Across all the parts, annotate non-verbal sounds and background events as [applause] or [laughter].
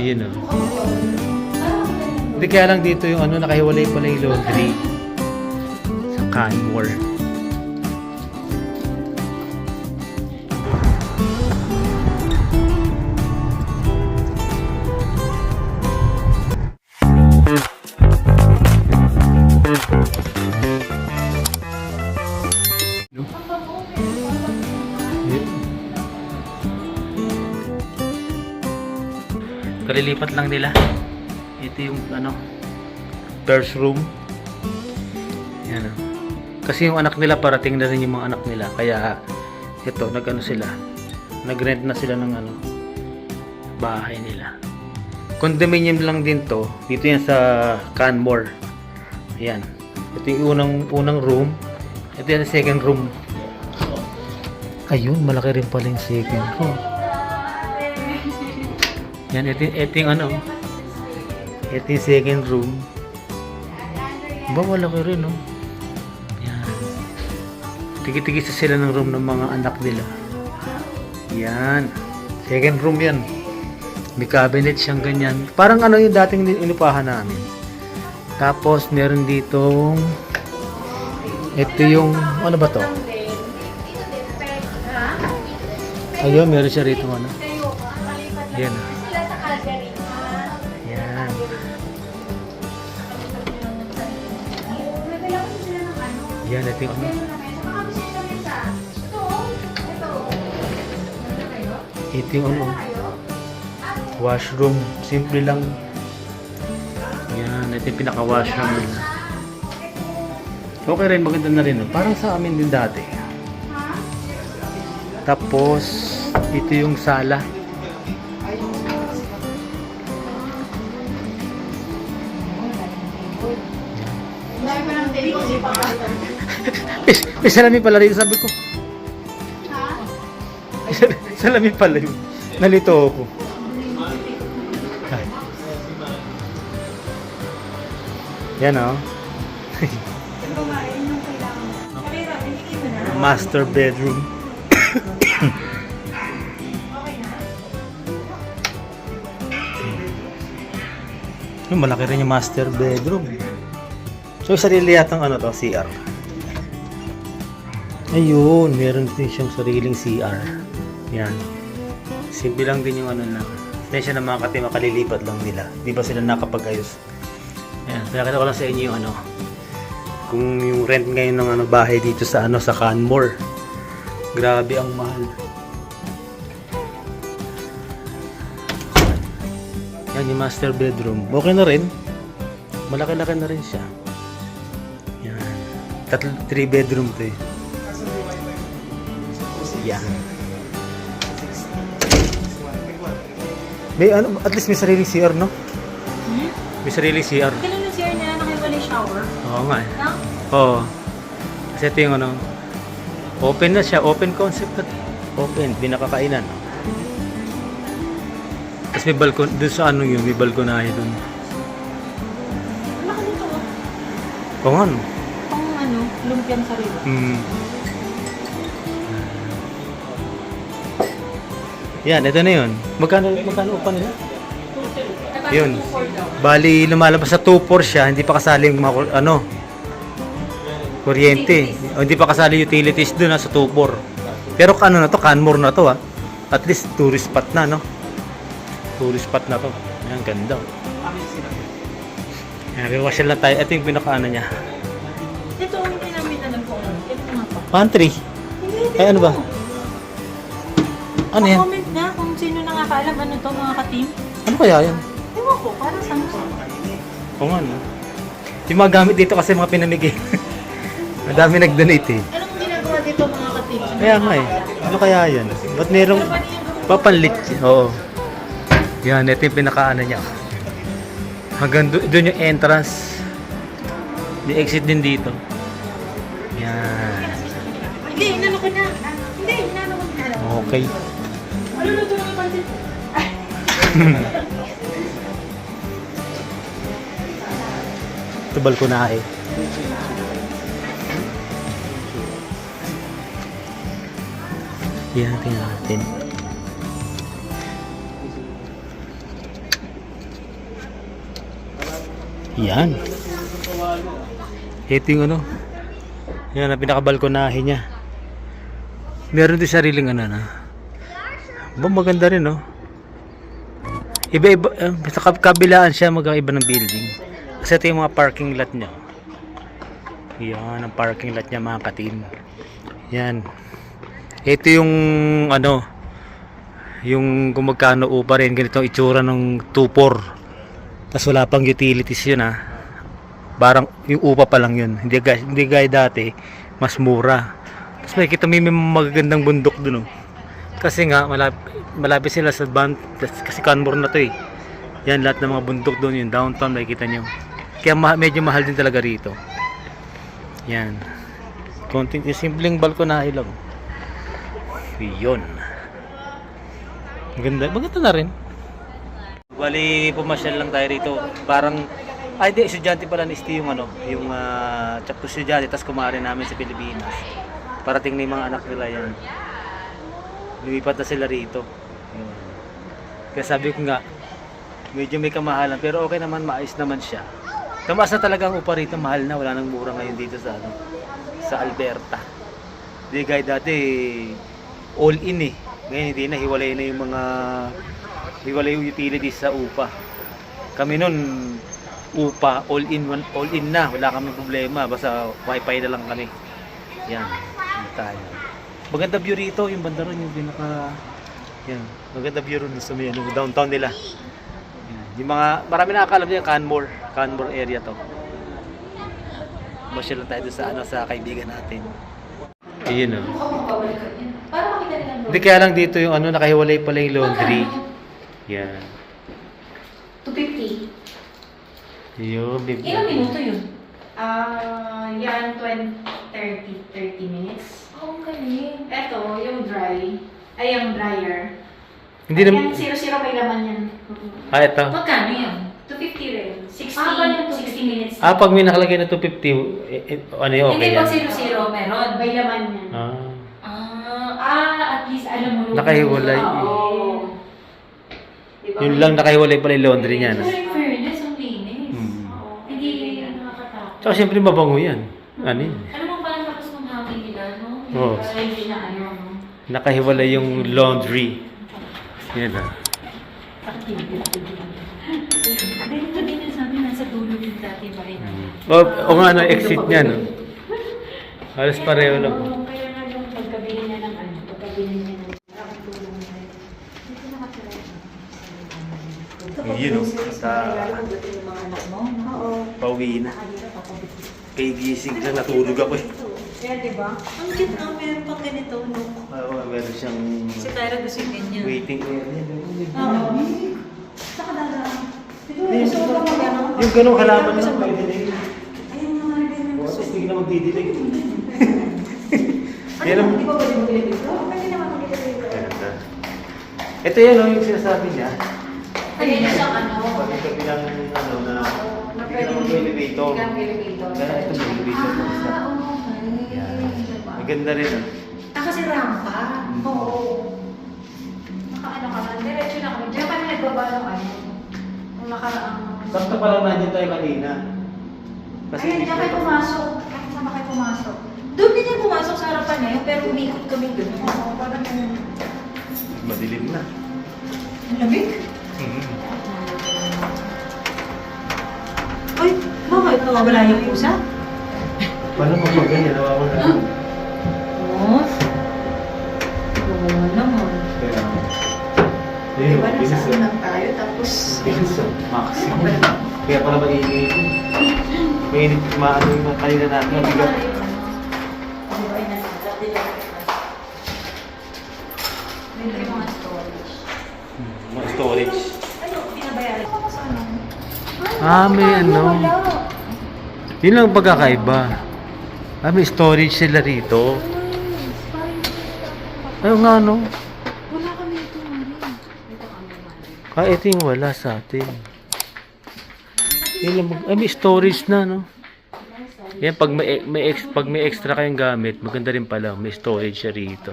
Ayun o. Hindi kaya lang dito yung ano, nakahiwalay pala yung laundry. Sa Canmore. Kalilipat lang nila. Ito yung ano, first room. Yan o. Kasi yung anak nila parating na rin yung mga anak nila. Kaya ito, nag-ano sila. Nag-rent na sila ng ano, bahay nila. Condominium lang din to. Dito yan sa Canmore. Ayan. Ito yung unang, unang room. Ito yung second room. Ayun, malaki rin pala yung second room. Yan, ito, ito yung ano. Ito yung second room. Ba, malaki rin, no? Yan. Tigi-tigisa sila ng room ng mga anak nila. Yan. Second room yan. May cabinet siyang ganyan. Parang ano yung dating inupahan namin. Tapos, meron ditong ito yung, ano ba to? Ayun, meron siya rito ano. Yan. ah. Yan, ito yung ano. Ito yung ano. Washroom. Simple lang. Yan, ito yung pinaka-washroom. Okay rin, maganda na rin. Parang sa amin din dati. Tapos, ito yung sala. may, may salamin pala rin. Sabi ko, may salamin pala yun. Nalito ako. Yan o. Master bedroom. [coughs] Malaki rin yung master bedroom. So, sarili yatang ano to, CR. Ayun, meron din siyang sariling CR. Yan. Simple lang din yung ano na. Pasensya na mga kati, makalilipat lang nila. Di ba sila nakapag-ayos? Yan, pinakita ko lang sa inyo yung ano. Kung yung rent ngayon ng ano, bahay dito sa ano sa Canmore. Grabe ang mahal. Yan yung master bedroom. Okay na rin. Malaki-laki na rin siya. Tatlo, three bedroom to eh. Yan. May ano, at least may sariling CR, no? Hmm? May sariling CR. Kailan yung CR niya nakiwalay shower? Oo nga eh. No? Oo. Kasi ito yung ano, open na siya, open concept na open, di nakakainan. Tapos may balkon, doon sa ano yun, may balkonahe doon. Ang laki nito. oh. Kung ano? Ano, lumpian sa riba. Hmm. Yan, ito na yun. Magkano, magkano upa nila? Yun. Bali, lumalabas sa 2.4 siya, hindi pa kasali yung mga, ano, kuryente. O, hindi pa kasali utilities doon, sa 2.4. Pero ano na to, Canmore na to, ha. At least, tourist spot na, no? Tourist spot na to. Ayan, ganda. Ayan, rewasyal na tayo. Ito yung pinakaano niya. Ito, hindi namin alam kung ano. Ito nga pa. Pantry. Hindi, hindi. Ay, ano ba? Ano yan? comment na kung sino nakakaalam ano to mga ka-team. Ano kaya yan? Ewan ko, parang saan to? Oo nga, no? Yung mga gamit dito kasi mga pinamigay. [laughs] Madami nag-donate eh. Anong ginagawa dito mga ka-team? Kaya nga eh. Ano kaya yan? Ba't merong papanlit? Oo. Yan, ito yung pinakaano niya. Hanggang do- doon yung entrance. Yung exit din dito. Hindi, inano ko na. Hindi, inano ko na. Okay. Maluluto ng pansit. Ito [laughs] balkonahe. Yan, tingnan natin. Yan. Ito yung ano. Yan ang pinakabalkonahe niya. Meron din sariling ano na. Ba maganda rin no. Iba-iba eh, sa kab- kabilaan siya magkaiba ng building. Kasi ito yung mga parking lot niya. Yan ang parking lot niya mga katim. Yan. Ito yung ano yung kung magkano upa rin ganito itsura ng 2-4 tapos wala pang utilities yun ah barang yung upa pa lang yun hindi hindi gaya dati mas mura tapos makikita mo yung may magagandang bundok dun oh. kasi nga malapit, malapit sila sa band kasi Canmore na to eh yan lahat ng mga bundok doon yung downtown makikita nyo kaya ma- medyo mahal din talaga rito yan konting yung simpleng balkonahe lang yun Maganda, maganda na rin. Bali, pumasyal lang tayo rito. Parang, ay di, estudyante pala ni Steve yung ano, yung uh, chapter estudyante, tapos kumari namin sa Pilipinas. Parating na yung mga anak nila yan. Lumipat na sila rito. Yun. Kaya sabi ko nga, medyo may kamahalan, pero okay naman, maayos naman siya. Tumaas na talaga ang upa rito, mahal na, wala nang mura ngayon dito sa ano, sa Alberta. Di guy dati, all in eh. Ngayon hindi na, hiwalay na yung mga hiwalay yung utilities sa upa. Kami nun, upa, all in, all in na, wala kami problema, basta wifi na lang kami. Yan tayo. Maganda view rito, yung banda ron, yung pinaka, yan, maganda view ron sa may ano, downtown nila. Yan. Yung mga, marami nakakalam niya, Canmore, Canmore area to. Masyal lang tayo sa, ano, sa kaibigan natin. Ayun oh. Makita nila Hindi kaya lang dito yung ano, nakahiwalay pala yung laundry. Yan. 250. Yun, baby. Ilang minuto yun? Ah, yan 20, 30, 30 minutes. Oh, galing. Ito, yung dry, ay yung dryer. Hindi naman, Yan, zero-zero may laman yan. ah, ito. Magkano yan? 250 rin. 60, Ah, ganyan, 60 minutes. Ah, pag may nakalagay na 250, eh, eh, ano yun, okay Hindi yan? pag zero-zero meron. May laman yan. Ah. Ah, ah, at least alam mo. Nakahiwalay. Oo. Diba? Yun lang nakahiwalay pala yung laundry niya. No? Pero in fairness, ang linis. Hmm. Oo. Hindi nakakatakot. Tsaka siyempre mabango yan. Ano yun? Alam mo parang tapos ng hangin nila, no? Oo. Para hindi na ano. no? Nakahiwalay yung laundry. Yan ah. Rin. O, o nga, ano, exit niya, no? Halos pareho lang. Kaya nga yung pagkabili niya ng ano, pagkabili niya ng malaking tulong na rin. Dito nakatira Yun, no? Sa yung mga anak mo. Oo. pauwi na. Kay gising lang, natulog ako eh. Kaya diba? Ang cute na, meron pang ganito, no? Oo, meron siyang Si Tyra gusto yung ganyan. waiting area. Oo. Saka dadaan. Ito, gusto ko pa mag ano? Yung ganong halaman na pwede na yun. Ayun mga ganyan. Tapos hindi na magdidilig. Ano, Yan ang... di ba pwede mag-deliver dito? Pwede naman dito. Ganda. Ito yan, oh, yung sinasabi niya. Ayun yung siyang ano. Pagkakabi ng ano na na hindi ka mag-elevator. Hindi ka mag-elevator. Kaya ito basta. Ah. Maganda rin. ah. Ah, kasi rampa. Mm. Oo. Nakaano ka na, diretso na kami. Diyan kami nagbaba ng ano. Nung nakaraang... Sakto pa lang nandiyan tayo kanina. Kasi Ayun, diyan kayo pumasok. Kahit saan ba kayo pumasok? Doon din yung pumasok sa harapan yun, pero umikot kami doon. Oo, parang ganun. madilim na. Ang lamig. Mm. Ay, bakit? Nawawala yung pusa? Paano mo pag ganyan? Nawawala. [laughs] Oo. Oo naman. Kaya, Diba, ayun, nasa bilis ano ah. lang tayo, tapos... Bilis ah. Maximum. Kaya pala maingay ito. Mainit, maano yung kanina natin. Mabigat. Diba, lang. Yung mga storage. Hmm, Mga storage. Ano, pinabayaran ko sa ano? Ah, may ano. Yun lang ang pagkakaiba. Ah, may storage sila rito. Ayun nga, no? Wala kami ito, Mari. Ah, ito yung wala sa atin. Yun lang mag- ah, may storage na, no? Yan, pag may, may, ex, pag may extra kayong gamit, maganda rin pala, may storage siya rito.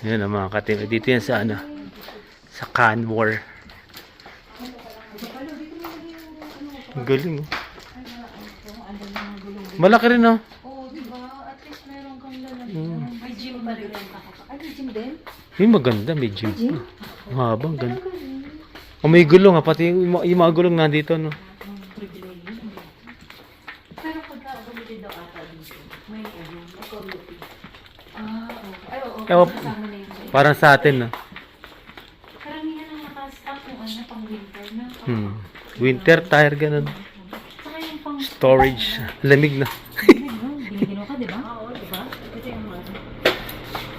Yan ang mga katim. Dito yan sa ano? Sa. Ang galing oh. Malaki rin oh. Oo, di ba? At least meron kang lalagyan. Mm. May gym pa rin. Ay, may gym din? Yung maganda, may gym. Ang haba, ang ganda. Oh, may gulong ah, pati yung, mga- yung mga gulong nandito, no? Pero pagka gamitin daw ata dito, may ano, may community. Ah, okay. Ay, oo. Ewan, Kasama na yun. parang sa atin, no? Karamihan ang nakastock yung ano, pang winter na. Hmm. Winter tire, ganun. Saka yung pang Storage. Lamig na. Binigyan mo ka, di ba? Oo, di ba? Ito yung ano.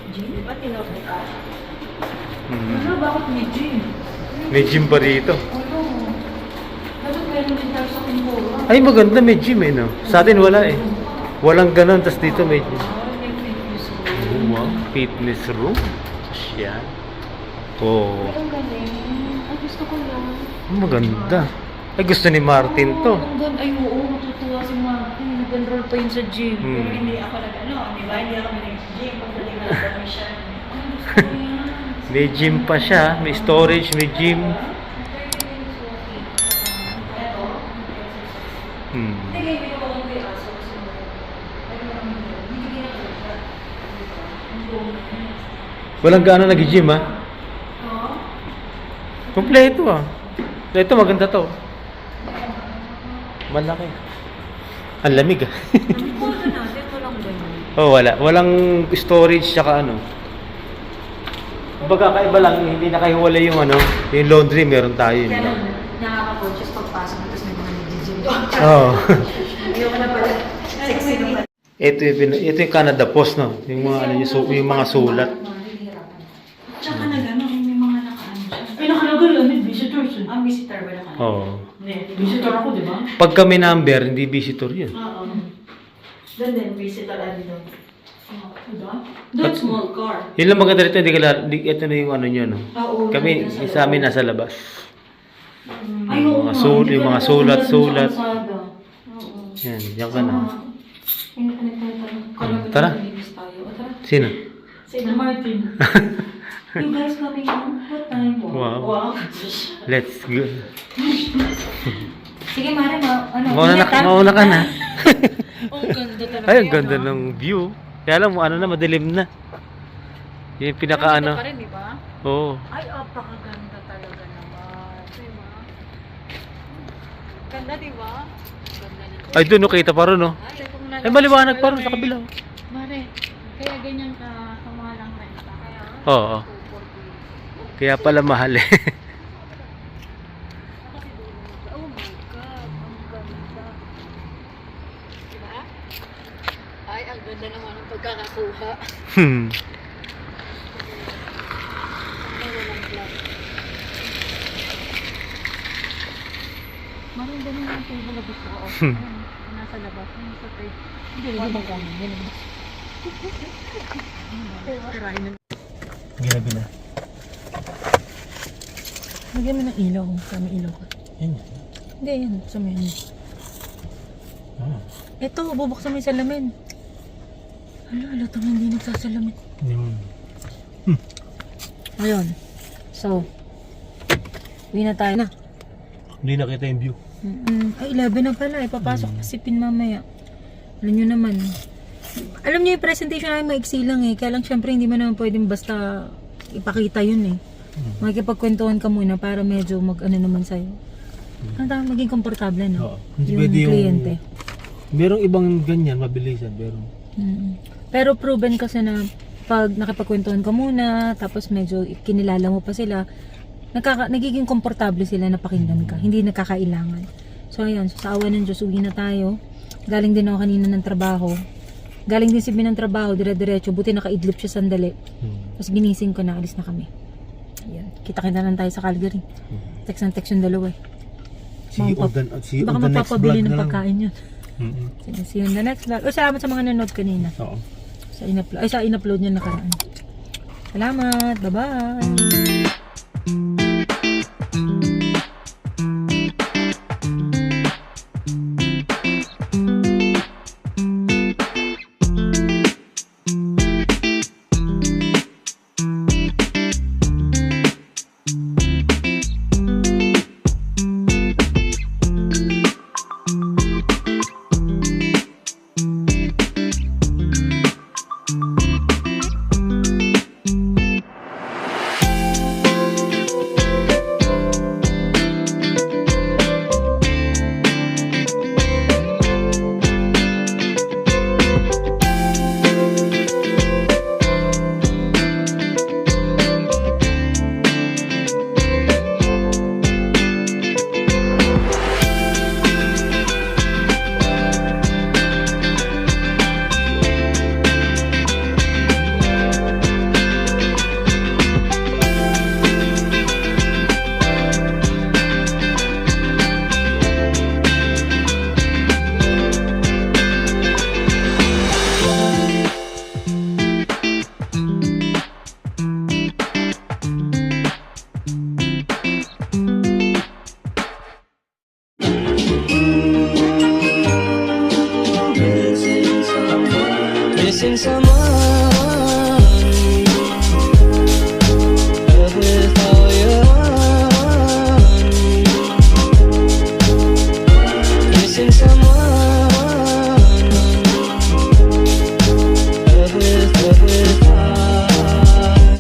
Gym? Di ba tinawag ka? Hmm. Ano, bakit may gym? May gym pa rito. Ay, maganda, may gym eh, no? Sa atin wala eh. Walang ganun, tas dito may gym. May fitness room. Wow, fitness room. Yan. Oh, ang galing. Ay, gusto ko maganda. Ay, gusto ni Martin to. Ang ganda. Ay, oo, matutuwa si Martin. Nag-enroll pa yun sa gym. Hmm. Pero hindi ako nag ano, di ba? Hindi ako nag-gym. Pagdating na sa siya. [laughs] Ay, gusto ko yan. May gym pa siya. May storage, may gym. Hmm. Walang gaano nag-gym, ha? Kompleto, ah. Ito, maganda to. Malaki. Ang lamig, ah. Ang cool na natin. Walang ganyan. oh, wala. Walang storage, tsaka ano. Kumbaga, kaiba lang, hindi nakahiwalay yung ano, yung laundry, meron tayo. Yun Kaya lang. nakaka-conscious pagpasok mo, tapos may mga nag-gym doon. Oo. Ayoko na pala. Sexy naman. ito, yung, ito yung Canada Post, no? Yung mga, ano, yung, su- yung mga sulat. Tsaka nag ano, may mga nakaano siya. Ay, nakalagay yun, may visitors. yun. Ah, visitor ba naman? Oo. Hindi, visitor ako, di ba? Pag kami number, hindi visitor yun. Oo. Doon din, visitor ano doon. Doon, small car. Yun lang maganda rito, hindi ka la- di- ito na yung ano nyo, no? Oo. Kami, sa amin nasa labas. Ay, Yung oo mga nga, sul- hindi yung ka mga sulat, sulat. kalsada. Oo. Yan, yan ka na. Kala mo Tara. nalilinis tayo. O, tara. Sino? Sino Martin? [laughs] You guys coming home? What time? Wow. Wow. [laughs] Let's go. [laughs] Sige, Mare, ma ano? Mauna na, ingat, ha? mauna ka na. Ang ganda talaga. Ay, ang ganda ha? ng view. Kaya lang, ano na, madilim na. Yung pinaka ano. Pa rin, di ba? Oo. Ay, apakaganda talaga naman. Diba? Ganda, di ba? Ganda. Ay, doon, no, kita pa rin, no? Ay, maliwanag pa rin sa kabila. Mare, kaya ganyan ka kamahal ang renta. Oo. Kaya pala mahal eh. [laughs] Oh my God, ang ganda. Diba? Ay, ang ganda naman pagkakakuha. Hmm. Ay, walang vlog. Mare, ang ganda ng table na gusto ko. Hmm. Nasa labas. Nasa third. Hindi, hindi ba kami? Yan. Tirahin na. Ginabi na. Lagyan mo ng ilaw. Sa may ilaw ko. Yan. Hindi, yan. Sa may ano. Ah, Ito, bubuksan mo yung salamin. Hala, halatang hindi nagsasalamin. hindi mo. Ayun. So, uwi na tayo na. Hindi nakita yung view. Mm-mm. Ay, 11 na pala. Ipapasok pa si Pin mamaya. Alam nyo naman. Alam nyo yung presentation namin maiksi lang eh. Kaya lang syempre hindi mo naman pwedeng basta ipakita yun eh. Makikipagkwentuhan ka muna para medyo mag ano naman sa'yo. Ano tawag maging komportable no? Oo. Hindi yung pwede yung- kliyente. Merong ibang ganyan, mabilisan, pero... Mm. Pero proven kasi na pag nakipagkwentuhan ka muna, tapos medyo kinilala mo pa sila, nagkaka, nagiging komportable sila na pakinggan ka. Hindi nakakailangan. So ayun, so, sa awa ng Diyos, uwi na tayo. Galing din ako kanina ng trabaho. Galing din si Bin ng trabaho, dire-diretso. Buti nakaidlip siya sandali. Hmm. Tapos ginising ko na, alis na kami. Ayan. Kita-kita lang tayo sa Calgary. Text ng text yung dalawa eh. See you Mga on the, see you Baka on the next mapapabili vlog ng na lang. pagkain yun. Mm-mm. Sige, see you in the next vlog. O, salamat sa mga nanood kanina Oo. sa in-upload, ay sa in-upload niya nakaraan. Salamat. Bye-bye.